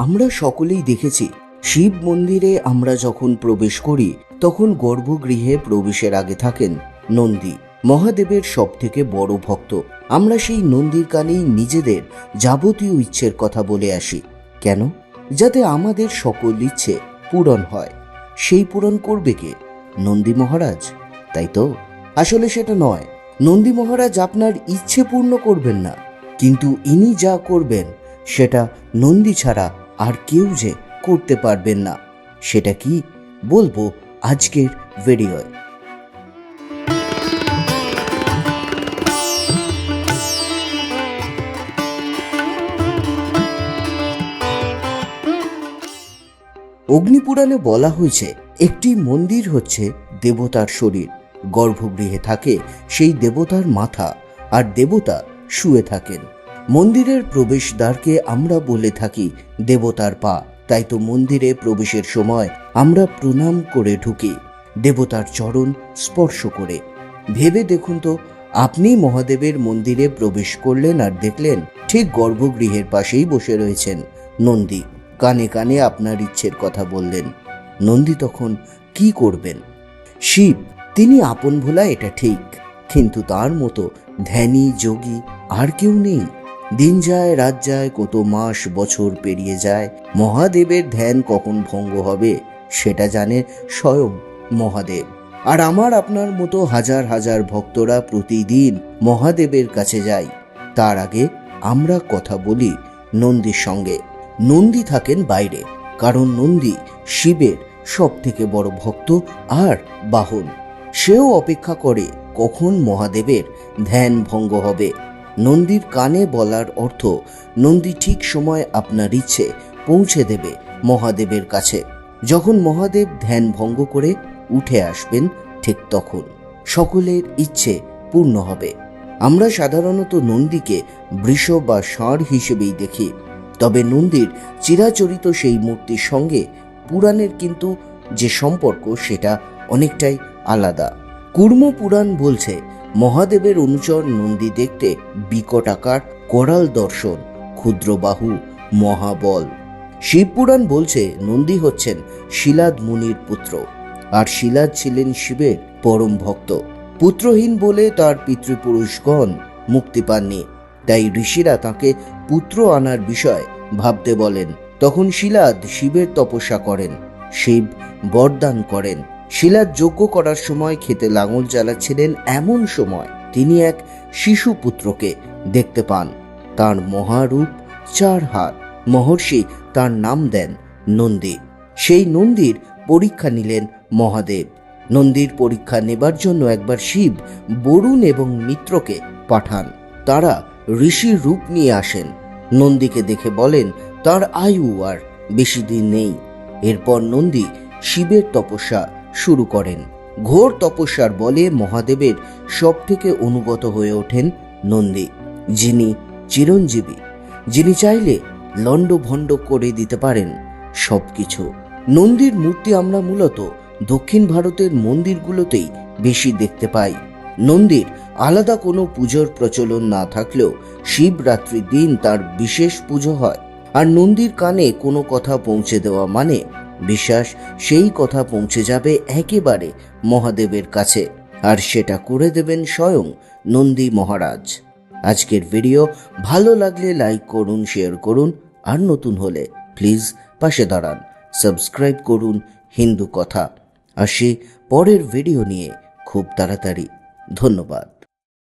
আমরা সকলেই দেখেছি, শিব মন্দিরে আমরা যখন প্রবেশ করি, তখন গর্ভগৃহে প্রবেশের আগে থাকেন নন্দী, মহাদেবের সব থেকে বড় ভক্ত। আমরা সেই নন্দীর কানেই নিজেদের যাবতীয় ইচ্ছের কথা বলে আসি। কেন? যাতে আমাদের সকল ইচ্ছে পূরণ হয়। সেই পূরণ করবে কে? নন্দী মহারাজ? তাই তো? আসলে সেটা নয়। নন্দী মহারাজ আপনার ইচ্ছে পূর্ণ করবেন না। কিন্তু ইনি যা করবেন, সেটা নন্দী ছাড়া আর কেউ যে করতে পারবেন না। সেটা কি বলব আজকের ভিডিওয়। অগ্নিপুরাণে বলা হয়েছে, একটি মন্দির হচ্ছে দেবতার শরীর। গর্ভগৃহে থাকে সেই দেবতার মাথা, আর দেবতা শুয়ে থাকেন। মন্দিরের প্রবেশদ্বারকে আমরা বলে থাকি দেবতার পা। তাই তো মন্দিরে প্রবেশের সময় আমরা প্রণাম করে ঢুকি, দেবতার চরণ স্পর্শ করে। ভেবে দেখুন তো, আপনি মহাদেবের মন্দিরে প্রবেশ করলেন আর দেখলেন ঠিক গর্ভগৃহের পাশেই বসে রয়েছেন নন্দী। কানে কানে আপনার ইচ্ছের কথা বললেন। নন্দী তখন কি করবেন? শিব, তিনি আপন ভোলা, এটা ঠিক। কিন্তু তার মতো ধ্যানী, যোগী আর কেউ নেই। দিন যায়, রাত যায়, কত মাস, বছর পেরিয়ে যায়। মহাদেবের ধ্যান কখন ভঙ্গ হবে, সেটা জানে স্বয়ং মহাদেব। আর আমার আপনার মতো হাজার হাজার ভক্তরা প্রতিদিন মহাদেবের কাছে যাই। তার আগে আমরা কথা বলি নন্দীর সঙ্গে। নন্দী থাকেন বাইরে, কারণ নন্দী শিবের সব থেকে বড় ভক্ত আর বাহন। সেও অপেক্ষা করে কখন মহাদেবের ধ্যান ভঙ্গ হবে। নন্দীর কানে বলার অর্থ, নন্দী ঠিক সময় আপনার ইচ্ছে পৌঁছে দেবে মহাদেবের কাছে। যখন মহাদেব ধ্যান ভঙ্গ করে উঠে আসবেন, ঠিক তখন সকলের ইচ্ছে পূর্ণ হবে। আমরা সাধারণত নন্দীকে বৃষ বা ষাঁড় হিসেবেই দেখি। তবে নন্দীর চিরাচরিত সেই মূর্তির সঙ্গে পুরাণের কিন্তু যে সম্পর্ক, সেটা অনেকটাই আলাদা। কুর্ম পুরাণ বলছে মহাদেবের অনুচর নন্দী দেখতে বিকট আকার করাল দর্শন, ক্ষুদ্র বাহু, মহাবল। শিবপুরাণ বলছে, নন্দী হচ্ছেন শিলাদ মুনির পুত্র, আর শিলাদ ছিলেন শিবের পরম ভক্ত। পুত্রহীন বলে তার পিতৃপুরুষগণ মুক্তি পাননি। তাই ঋষিরা তাকে পুত্র আনার বিষয় ভাবতে বলেন। তখন শিলাদ শিবের তপস্যা করেন, শিব বরদান করেন। শিলাদ যজ্ঞ করার সময় খেতে লাঙল চালাচ্ছিলেন এমন সময় তিনি এক শিশু পুত্রকে দেখতে পান। তার মহারূপ চার হাত মহর্ষি তার নাম দেন নন্দী। সেই নন্দীর পরীক্ষা নিলেন মহাদেব। নন্দীর পরীক্ষা নেবার জন্য একবার শিব বরুণ এবং মিত্রকে পাঠান। তারা ঋষির রূপ নিয়ে আসেন। নন্দীকে দেখে বলেন, তার আয়ু আর বেশি দিন নেই। এরপর নন্দী শিবের তপস্যা শুরু করেন। ঘোর তপস্যার বলে মহাদেবের সব থেকে অনুগত হয়ে ওঠেন নন্দী, যিনি চিরঞ্জীবী, যিনি চাইলে লণ্ডভণ্ড করে দিতে পারেন সব কিছু নন্দীর মূর্তি আমরা মূলত দক্ষিণ ভারতের মন্দিরগুলোতেই বেশি দেখতে পাই। নন্দীর আলাদা কোনো পুজোর প্রচলন না থাকলেও শিবরাত্রির দিন তার বিশেষ পুজো হয়। আর নন্দীর কানে কোনো কথা পৌঁছে দেওয়া মানে বিশ্বাস, সেই কথা পৌঁছে যাবে একেবারে মহাদেবের কাছে। আর সেটা করে দেবেন স্বয়ং নন্দী মহারাজ। আজকের ভিডিও ভালো লাগলে লাইক করুন, শেয়ার করুন। আর নতুন হলে প্লিজ পাশে দাঁড়ান, সাবস্ক্রাইব করুন হিন্দু কথা। আসি পরের ভিডিও নিয়ে খুব তাড়াতাড়ি। ধন্যবাদ।